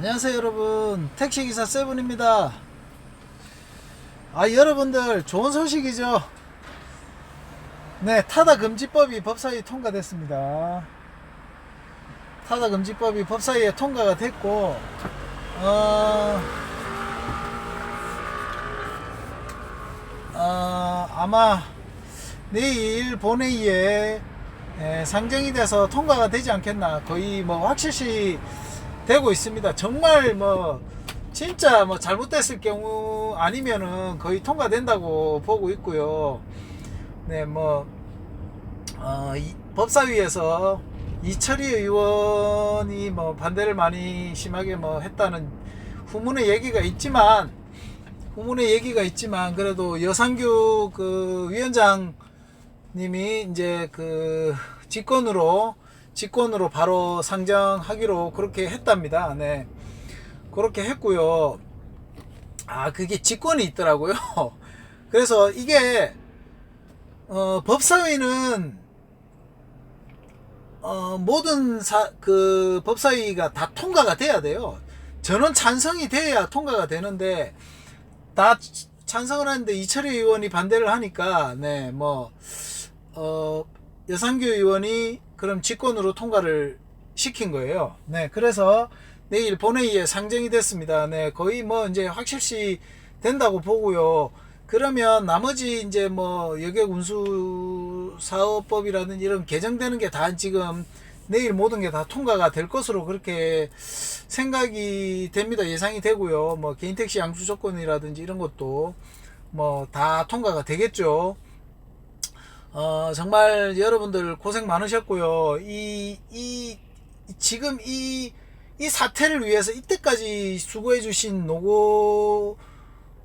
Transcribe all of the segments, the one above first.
안녕하세요 여러분. 택시기사 세븐입니다. 아 여러분들 좋은 소식이죠? 네 타다 금지법이 법사위에 통과됐습니다. 타다 금지법이 법사위에 통과가 됐고 어, 어 아마 내일 본회의에 에, 상정이 돼서 통과가 되지 않겠나. 거의 뭐 확실시 되고 있습니다. 정말 뭐 진짜 뭐 잘못됐을 경우 아니면은 거의 통과된다고 보고 있고요. 네, 뭐 어, 이, 법사위에서 이철희 의원이 뭐 반대를 많이 심하게 뭐 했다는 후문의 얘기가 있지만 후문의 얘기가 있지만 그래도 여상규 그 위원장님이 이제 그 직권으로 직권으로 바로 상정하기로 그렇게 했답니다. 네. 그렇게 했고요. 아, 그게 직권이 있더라고요. 그래서 이게 어, 법사위는 어, 모든 사, 그 법사위가 다 통과가 돼야 돼요. 전원 찬성이 돼야 통과가 되는데 다 찬성을 하는데 이철희 의원이 반대를 하니까 네, 뭐 어, 여상규 의원이 그럼 직권으로 통과를 시킨 거예요. 네, 그래서 내일 본회의에 상정이 됐습니다. 네, 거의 뭐 이제 확실시 된다고 보고요. 그러면 나머지 이제 뭐 여객 운수 사업법이라든지 이런 개정되는 게 다 지금 내일 모든 게 다 통과가 될 것으로 그렇게 생각이 됩니다. 예상이 되고요. 뭐 개인 택시 양수 조건이라든지 이런 것도 뭐 다 통과가 되겠죠. 어, 정말 여러분들 고생 많으셨고요. 이, 이, 지금 이, 이 사태를 위해서 이때까지 수고해주신 노고,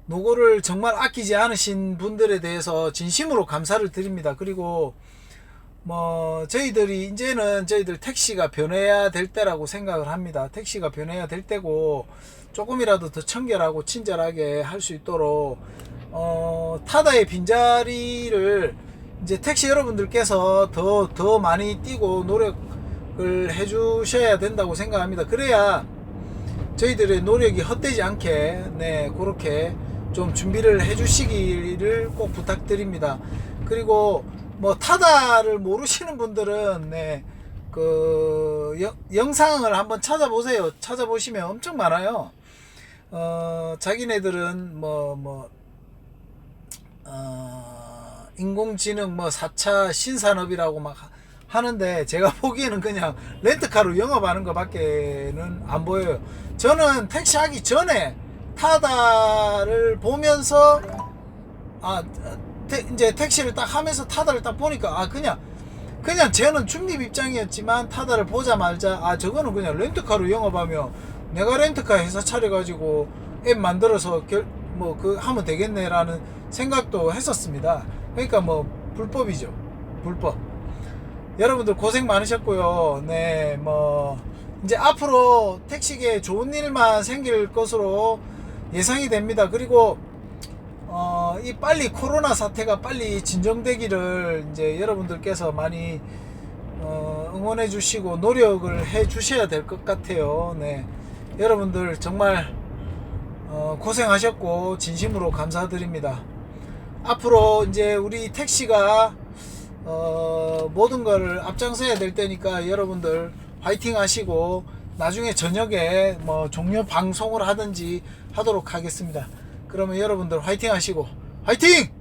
노고를 정말 아끼지 않으신 분들에 대해서 진심으로 감사를 드립니다. 그리고, 뭐, 저희들이, 이제는 저희들 택시가 변해야 될 때라고 생각을 합니다. 택시가 변해야 될 때고, 조금이라도 더 청결하고 친절하게 할 수 있도록, 어, 타다의 빈자리를 이제 택시 여러분들께서 더, 더 많이 뛰고 노력을 해주셔야 된다고 생각합니다. 그래야 저희들의 노력이 헛되지 않게, 네, 그렇게 좀 준비를 해주시기를 꼭 부탁드립니다. 그리고 뭐 타다를 모르시는 분들은, 네, 그, 여- 영상을 한번 찾아보세요. 찾아보시면 엄청 많아요. 어, 자기네들은 뭐, 뭐, 어, 인공지능 뭐 4차 신산업이라고 막 하- 하는데 제가 보기에는 그냥 렌트카로 영업하는 것밖에는 안 보여요. 저는 택시 하기 전에 타다를 보면서 아 태- 이제 택시를 딱 하면서 타다를 딱 보니까 아 그냥 그냥 저는 중립 입장이었지만 타다를 보자마자 아 저거는 그냥 렌트카로 영업하며 내가 렌트카 회사 차려가지고 앱 만들어서 뭐 그 하면 되겠네라는 생각도 했었습니다. 그러니까 뭐 불법이죠. 불법. 여러분들 고생 많으셨고요. 네, 뭐 이제 앞으로 택시계 좋은 일만 생길 것으로 예상이 됩니다. 그리고 어, 이 빨리 코로나 사태가 빨리 진정되기를 이제 여러분들께서 많이 어, 응원해 주시고 노력을 해 주셔야 될 것 같아요. 네. 여러분들 정말 어, 고생하셨고 진심으로 감사드립니다. 앞으로 이제 우리 택시가 어, 모든 거를 앞장서야 될 때니까 여러분들 화이팅 하시고 나중에 저녁에 뭐 종료 방송을 하든지 하도록 하겠습니다. 그러면 여러분들 화이팅 하시고 화이팅!